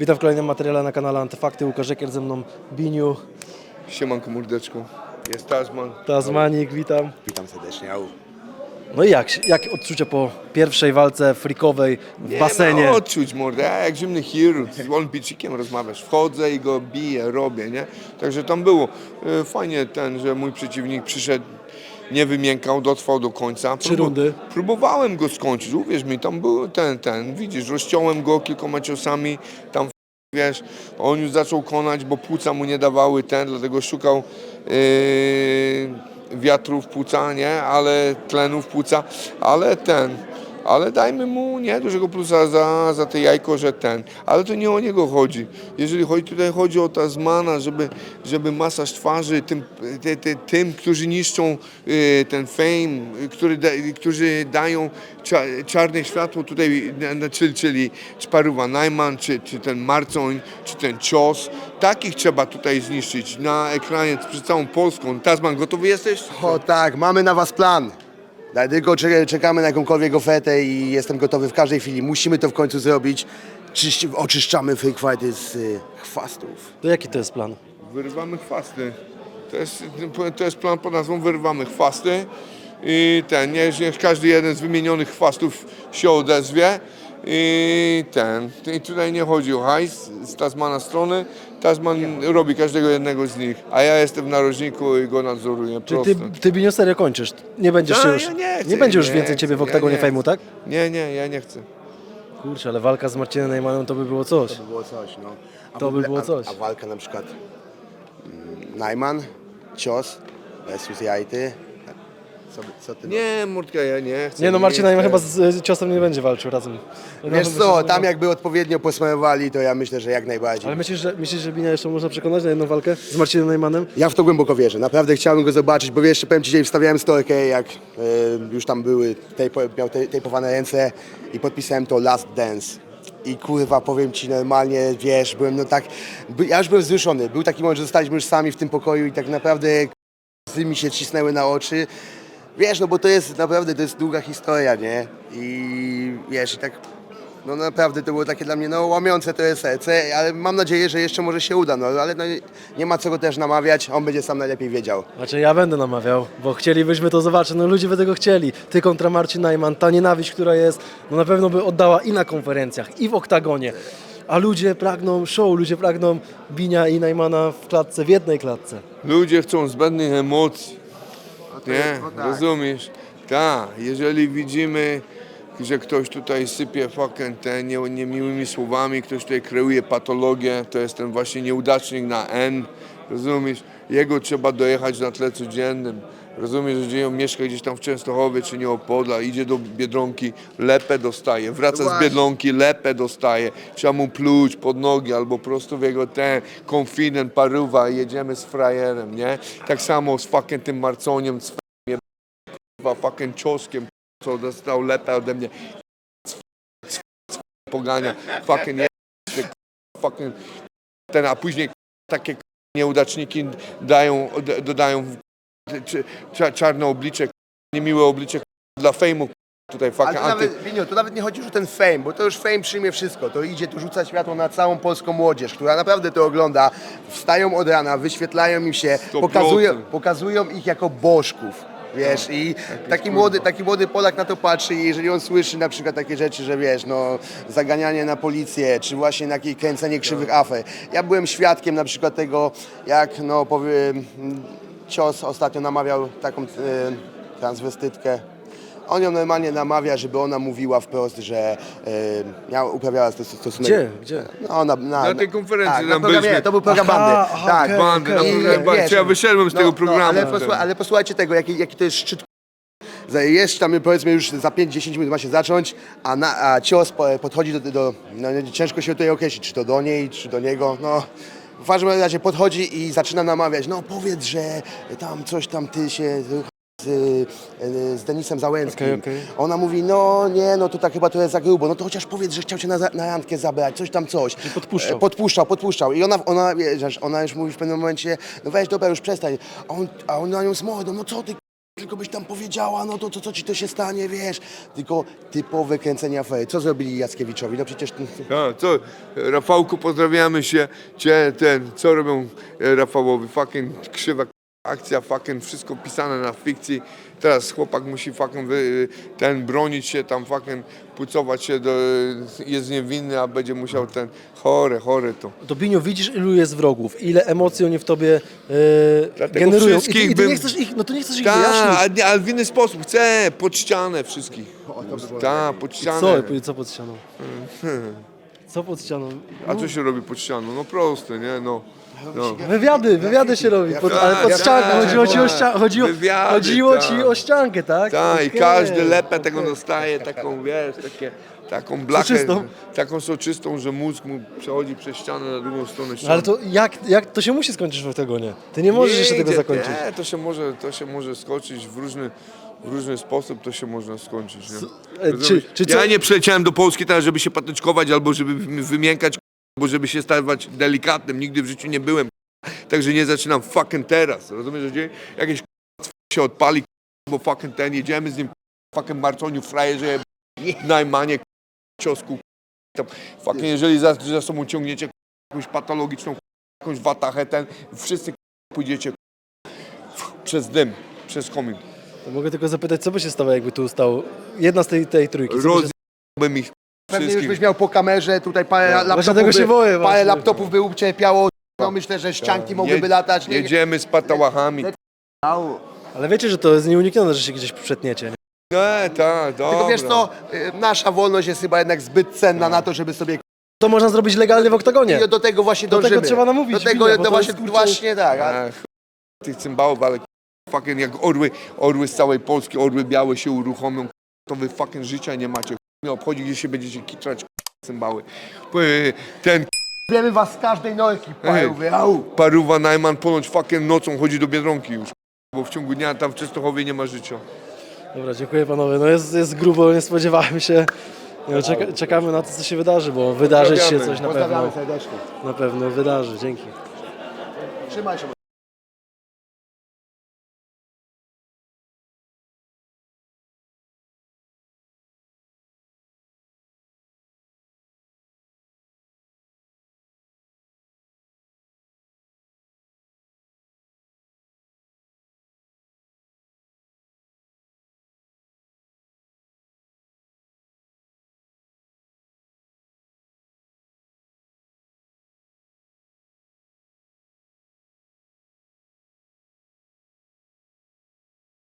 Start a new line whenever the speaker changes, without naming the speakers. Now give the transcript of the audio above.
Witam w kolejnym materiale na kanale Antyfakty. Łukasz Ekiel ze mną, Biniu,
Siemanko mordeczko. Jest Tasman.
Tazmanik, witam.
Witam serdecznie, au.
No i jak, jak odczucia po pierwszej walce freakowej w basenie?
Nie ma odczuć mordę, ja jak zimny chirurg, z olimpijczykiem rozmawiasz. Wchodzę i go biję, robię, nie? Także tam było. E, Fajnie ten, że mój przeciwnik przyszedł, nie wymiękał, dotrwał do końca.
Trzy rundy.
Próbowałem go skończyć, uwierz mi, tam był ten, ten, widzisz, rozciąłem go kilkoma ciosami, tam wiesz, on już zaczął konać, bo płuca mu nie dawały ten, dlatego szukał yy, wiatru w płuca, nie, ale tlenu w płuca, ale ten, ale dajmy mu nie dużego plusa za, za te jajko, że ten, ale to nie o niego chodzi. Jeżeli chodzi, tutaj chodzi o Tasmana, żeby, żeby masaż twarzy tym, te, te, tym którzy niszczą y, ten fame, który którzy dają cza, czarne światło tutaj, czyli, czyli czy Paruwa Najman, czy, czy ten Marcoń, czy ten Cios, takich trzeba tutaj zniszczyć na ekranie przed całą Polską. Tasman, gotowy jesteś?
O tak, mamy na was plan. Dlatego cze- czekamy na jakąkolwiek ofertę i jestem gotowy w każdej chwili. Musimy to w końcu zrobić. Czyści, oczyszczamy fake fighty z y, chwastów.
To jaki to jest plan?
Wyrywamy chwasty. To jest, to jest plan pod nazwą Wyrywamy chwasty. I ten, niech, niech każdy jeden z wymienionych chwastów się odezwie. I ten, i tutaj nie chodzi o hajs z Tasmana strony. Tasman robi każdego jednego z nich, a ja jestem w narożniku i go nadzoruję.
Czyli ty, ty Biniu serio kończysz? Nie będziesz się
Ja-
już,
ja nie chcę,
nie będzie już
nie
więcej
chcę,
ciebie w
ja
oktagonie
nie
fejmu,
chcę.
tak?
Nie, nie, ja nie chcę.
Kurczę, ale walka z Marcinem Najmanem to by było coś.
To by było coś, no. A
To
w
by
ogóle-
było
a-
coś.
A, walka na przykład mm, Najman, Cios versus Jajty. Co, by- co ty
Nie, Murtka, ja nie chcę.
Nie no, Marcin Najman
chcę.
chyba z, z ciosem nie będzie walczył razem.
Wiesz co, tam jakby odpowiednio posmarowali, to ja myślę, że jak najbardziej.
Ale myślisz, że, myślisz, że Binia jeszcze można przekonać na jedną walkę z Marcinem Najmanem?
Ja w to głęboko wierzę. Naprawdę chciałbym go zobaczyć, bo jeszcze powiem Ci, dzisiaj wstawiałem storkę, jak e, już tam były, tejpo, miał te, tejpowane ręce i podpisałem to Last Dance. I kurwa, powiem Ci normalnie, wiesz, byłem no tak, by, ja już byłem wzruszony. Był taki moment, że zostaliśmy już sami w tym pokoju i tak naprawdę łzy mi się cisnęły na oczy. Wiesz, no bo to jest naprawdę, to jest długa historia, nie? I wiesz, i tak no naprawdę to było takie dla mnie no, łamiące to jest serce, ale mam nadzieję, że jeszcze może się uda, no ale no, nie ma co go też namawiać, on będzie sam najlepiej wiedział.
Znaczy ja będę namawiał, bo chcielibyśmy to zobaczyć, no ludzie by tego chcieli. Ty kontra Marcin Najman, ta nienawiść, która jest, no na pewno by oddała i na konferencjach, i w oktagonie. A ludzie pragną show, ludzie pragną Binia i Najmana w klatce, w jednej klatce.
Ludzie chcą zbędnych emocji. Nie,
no tak.
rozumiesz? Tak, jeżeli widzimy, że ktoś tutaj sypie fucking te nie, niemiłymi słowami, ktoś tutaj kreuje patologię, to jest ten właśnie nieudacznik na N, rozumiesz? Jego trzeba dojechać na tle codziennym. Rozumiesz, że dzieją mieszka gdzieś tam w Częstochowie czy Nieopodla, idzie do Biedronki, lepę dostaje, wraca z. Biedronki, lepę dostaje, trzeba mu pluć pod nogi albo prosto w jego ten confident paruwa i jedziemy z frajerem, nie? Tak samo z fucking tym Marconiem, z fucking cioskiem, co dostał lepę ode mnie. Pogania, fucking je, fucking ten, a później takie nieudaczniki dają, dodają czarne oblicze, niemiłe oblicze dla fejmu tutaj
Ale
fucking
to
anty...
nawet, Binio, to nawet nie chodzi już o ten fame, bo to już fame przyjmie wszystko. To idzie tu rzucać światło na całą polską młodzież, która naprawdę to ogląda. Wstają od rana, wyświetlają im się,
100%.
pokazują, pokazują ich jako bożków. Wiesz, i taki młody, taki młody Polak na to patrzy i jeżeli on słyszy na przykład takie rzeczy, że wiesz, no zaganianie na policję, czy właśnie takie kręcenie krzywych afer. Ja byłem świadkiem na przykład tego, jak no powiem, cios ostatnio namawiał taką e, transwestytkę, on ją normalnie namawia, żeby ona mówiła wprost, że e, miała, uprawiała stos- stosunek.
Gdzie? Gdzie?
No, na, na,
Na tej konferencji
tak,
tam
na programie,
byliśmy.
To był program
Aha,
bandy.
aha,
tak,
okej,
Bandy, na
okej.
programie bandy.
wiesz,
Czy ja wyszedłem z tego programu.
ale, posłuchaj, ale posłuchajcie tego, jaki, jaki to jest szczyt za- jest tam powiedzmy już za 5-10 minut ma się zacząć, a, na, a cios po- podchodzi do, do no, ciężko się tutaj określić, czy to do niej, czy do niego, no. W każdym razie podchodzi i zaczyna namawiać, no powiedz, że tam coś tam ty się z, z Denisem Załęckim.
Okej, okej.
Ona mówi, no nie, no to tak chyba to jest za grubo, no to chociaż powiedz, że chciał cię na, za- na randkę zabrać, coś tam coś.
podpuszczał.
E, Podpuszczał, podpuszczał. I ona, ona, wiesz, ona już mówi w pewnym momencie, no weź dobra, już przestań. A on, a on na nią z mordą, no co ty, tylko byś tam powiedziała, no to, to co ci to się stanie, wiesz. Tylko typowe kręcenie afery. Co zrobili Jackiewiczowi? No przecież...
A, co, Rafałku, pozdrawiamy się, cię, ten, co robią e, Rafałowi, fucking krzywa akcja, fucking wszystko pisane na fikcji, teraz chłopak musi fucking wy, ten bronić się, tam fucking pucować się, do, jest niewinny, a będzie musiał ten, chore, chore to.
Dobinio, widzisz ilu jest wrogów, ile emocji oni w tobie
Dlatego
generują i ty, i ty nie
bym-
chcesz ich, no to nie chcesz ich
Tak,
wyjaśnić.
ale, w inny sposób, chcę, pod ścianę wszystkich. Tak, pod ścianę.
Co, co pod ścianą? Co pod ścianą?
A co się robi pod ścianą? No proste, nie, no. No.
Wywiady, wywiady się robi, pod, ale pod ściankę,
tak,
chodziło ci o, ścia, chodziło,
Wywiady,
chodziło ci
tak.
o ściankę, tak?
Tak, i
Okej.
każdy lepę tego dostaje, taką, wiesz, takie, taką blachę,
Soczystą.
taką soczystą, że mózg mu przechodzi przez ścianę na drugą stronę ściany.
Ale to jak, jak to się musi skończyć w oktagonie? Ty nie możesz jeszcze tego zakończyć.
Nie, to się może, to się może skończyć w różny, w różny sposób, to się można skończyć. Nie?
e, czy- czy
ja
co-
nie przyleciałem do Polski teraz, żeby się patyczkować, albo żeby wy- wymiękać, albo żeby się stawać delikatnym. Nigdy w życiu nie byłem. Także nie zaczynam fucking teraz. Rozumiesz, że dzieje? jakieś się odpali, bo fucking ten, jedziemy z nim fucking Marconiu, frajerze, najmanie, ciosku. Tam, fucking, jeżeli za, za sobą ciągniecie jakąś patologiczną, jakąś watachę, ten, wszyscy pójdziecie przez dym, przez komin.
To mogę tylko zapytać, co by się stało, jakby tu stał jedna z tej, tej trójki?
Rozbym ich
Pewnie już byś miał po kamerze, tutaj parę
Właśnie
laptopów,
się
by,
boję
parę
właśnie.
laptopów by ucierpiało. No myślę, że ścianki mogłyby
Jed-
latać. Nie,
Jedziemy z patałachami.
Ale wiecie, że to jest nieuniknione, że się gdzieś przetniecie. Nie?
Nie, tak, dobra.
Tylko wiesz co, y, nasza wolność jest chyba jednak zbyt cenna na to, żeby sobie...
To można zrobić legalnie w oktagonie.
I do tego właśnie
Do tego
dążymy.
trzeba namówić
Do tego,
bo
to
to
właśnie,
jest, kurczę-
właśnie tak. A,
tych cymbałów, ale fucking jak orły, orły z całej Polski, orły białe się uruchomią, to wy fucking życia nie macie. Nie obchodzi, gdzie się będziecie kitrać cymbały. Ten
Wiemy was z każdej norki, parówy. Au.
paruwa Najman ponoć fucking nocą chodzi do Biedronki już. Bo w ciągu dnia tam w Częstochowie nie ma życia.
Dobra, dziękuję panowie. No jest, jest grubo, nie spodziewałem się. No, czeka, czekamy na to, co się wydarzy, bo wydarzyć się coś na
Pozdrawiamy
pewno,
serdecznie.
na pewno wydarzy. Dzięki.
Trzymaj się.